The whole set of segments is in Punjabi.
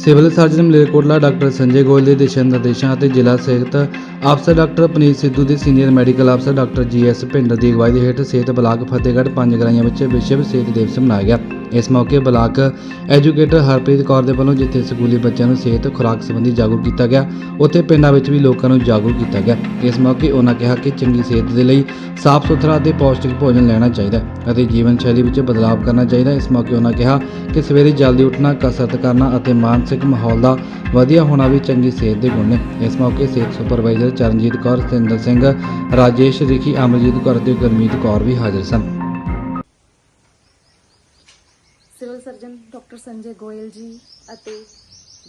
Civil surgeon Malerkotla doctor Sanjay Goyal ਦੇ ਦਿਸ਼ਾ ਨਿਰਦੇਸ਼ਾਂ ਅਤੇ ਜ਼ਿਲ੍ਹਾ ਸਿਹਤ ਅਫਸਰ ਡਾਕਟਰ ਪਨੀਤ ਸਿੱਧੂ ਦੇ ਸੀਨੀਅਰ ਮੈਡੀਕਲ ਅਫਸਰ ਡਾਕਟਰ ਜੀ ਜੀਐਸ ਭਿੰਡਰ ਦੀ ਅਗਵਾਈ ਦੇ ਹੇਠ ਸਿਹਤ ਬਲਾਕ ਫਤਿਹਗੜ੍ਹ ਪੰਜ ਗਰਾਈਆਂ ਵਿੱਚ ਵਿਸ਼ਵ ਸਿਹਤ ਦਿਵਸ ਮਨਾਇਆ ਗਿਆ। ਇਸ ਮੌਕੇ ਬਲਾਕ ਐਜੂਕੇਟਰ ਹਰਪ੍ਰੀਤ ਕੌਰ ਦੇ ਵੱਲੋਂ ਜਿੱਥੇ ਸਕੂਲੀ ਬੱਚਿਆਂ ਨੂੰ ਸਿਹਤ ਖੁਰਾਕ ਸੰਬੰਧੀ ਜਾਗਰੂਕ ਕੀਤਾ ਗਿਆ, ਉੱਥੇ ਪਿੰਡਾਂ ਵਿੱਚ ਵੀ ਲੋਕਾਂ ਨੂੰ ਜਾਗਰੂਕ ਕੀਤਾ ਗਿਆ। ਇਸ ਮੌਕੇ ਉਹਨਾਂ ਕਿਹਾ ਕਿ ਚੰਗੀ ਸਿਹਤ ਦੇ ਲਈ ਸਾਫ਼ ਸੁਥਰਾ ਅਤੇ ਪੌਸ਼ਟਿਕ ਭੋਜਨ ਲੈਣਾ ਚਾਹੀਦਾ ਹੈ ਅਤੇ ਜੀਵਨ ਸ਼ੈਲੀ ਵਿੱਚ ਬਦਲਾਅ ਕਰਨਾ ਚਾਹੀਦਾ ਹੈ। ਇਸ ਮੌਕੇ ਉਹਨਾਂ ਕਿਹਾ ਕਿ ਸਵੇਰੇ ਜਲਦੀ ਉੱਠਣਾ, ਕਸਰਤ ਕਰਨਾ ਅਤੇ ਮਾਨਸਿਕ ਮਾਹੌਲ ਦਾ ਵਧੀਆ ਹੋਣਾ ਵੀ ਚੰਗੀ ਸਿਹਤ ਦੇ ਗੁਣ ਨੇ। ਇਸ ਮੌਕੇ ਸਿਹਤ ਸੁਪਰਵਾਈਜ਼ਰ ਚਰਨਜੀਤ ਕੌਰ, ਸਤਿੰਦਰ ਸਿੰਘ, ਰਾਜੇਸ਼, ਰਿਖੀ, ਅਮਰਜੀਤ ਕੌਰ ਤੇ ਗੁਰਮੀਤ ਕੌਰ ਵੀ ਹਾਜ਼ਰ ਸਨ। Civil surgeon doctor Sanjay Goyal ji ਅਤੇ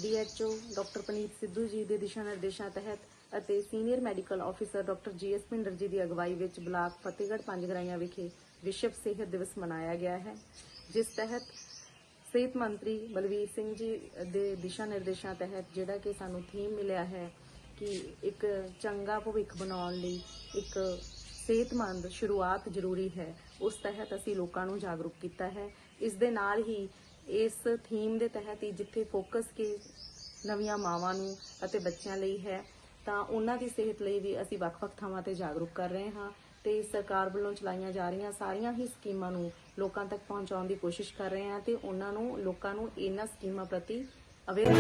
ਡੀਐਚਓ ਡਾਕਟਰ ਪਨੀਤ ਸਿੱਧੂ ਜੀ ਦੇ ਦਿਸ਼ਾ ਨਿਰਦੇਸ਼ਾਂ ਤਹਿਤ ਅਤੇ senior medical officer doctor GS Bhinder ji ਦੀ ਅਗਵਾਈ ਵਿੱਚ ਬਲਾਕ ਫਤਿਹਗੜ੍ਹ ਪੰਜਗਰਾਈਆਂ ਵਿਖੇ ਵਿਸ਼ਵ ਸਿਹਤ ਦਿਵਸ ਮਨਾਇਆ ਗਿਆ ਹੈ, ਜਿਸ ਤਹਿਤ ਸਿਹਤ ਮੰਤਰੀ ਬਲਵੀਰ ਸਿੰਘ ਜੀ ਦੇ ਦਿਸ਼ਾ ਨਿਰਦੇਸ਼ਾਂ ਤਹਿਤ ਜਿਹੜਾ ਕਿ ਸਾਨੂੰ ਥੀਮ ਮਿਲਿਆ ਹੈ ਕਿ ਇੱਕ ਚੰਗਾ ਭਵਿੱਖ ਬਣਾਉਣ ਲਈ ਇੱਕ ਸਿਹਤਮੰਦ ਸ਼ੁਰੂਆਤ ਜ਼ਰੂਰੀ ਹੈ। ਉਸ ਤਹਿਤ ਅਸੀਂ ਲੋਕਾਂ ਨੂੰ ਜਾਗਰੂਕ ਕੀਤਾ ਹੈ। ਇਸ ਦੇ ਨਾਲ ਹੀ ਇਸ ਥੀਮ ਦੇ ਤਹਿਤ ਹੀ ਜਿੱਥੇ ਫੋਕਸ ਕਿ ਨਵੀਆਂ ਮਾਵਾਂ ਨੂੰ ਅਤੇ ਬੱਚਿਆਂ ਲਈ ਹੈ, ਤਾਂ ਉਹਨਾਂ ਦੀ ਸਿਹਤ ਲਈ ਵੀ ਅਸੀਂ ਵੱਖ-ਵੱਖ ਥਾਵਾਂ ਤੇ ਜਾਗਰੂਕ ਕਰ ਰਹੇ ਹਾਂ ਤੇ ਸਰਕਾਰ ਵੱਲੋਂ ਚਲਾਈਆਂ ਜਾ ਰਹੀਆਂ ਸਾਰੀਆਂ ਹੀ ਸਕੀਮਾਂ ਨੂੰ ਲੋਕਾਂ ਤੱਕ ਪਹੁੰਚਾਉਣ ਦੀ ਕੋਸ਼ਿਸ਼ ਕਰ ਰਹੇ ਹਾਂ ਤੇ ਉਹਨਾਂ ਨੂੰ, ਲੋਕਾਂ ਨੂੰ ਇਹਨਾਂ ਸਕੀਮਾਂ ਪ੍ਰਤੀ ਅਵੇਅਰ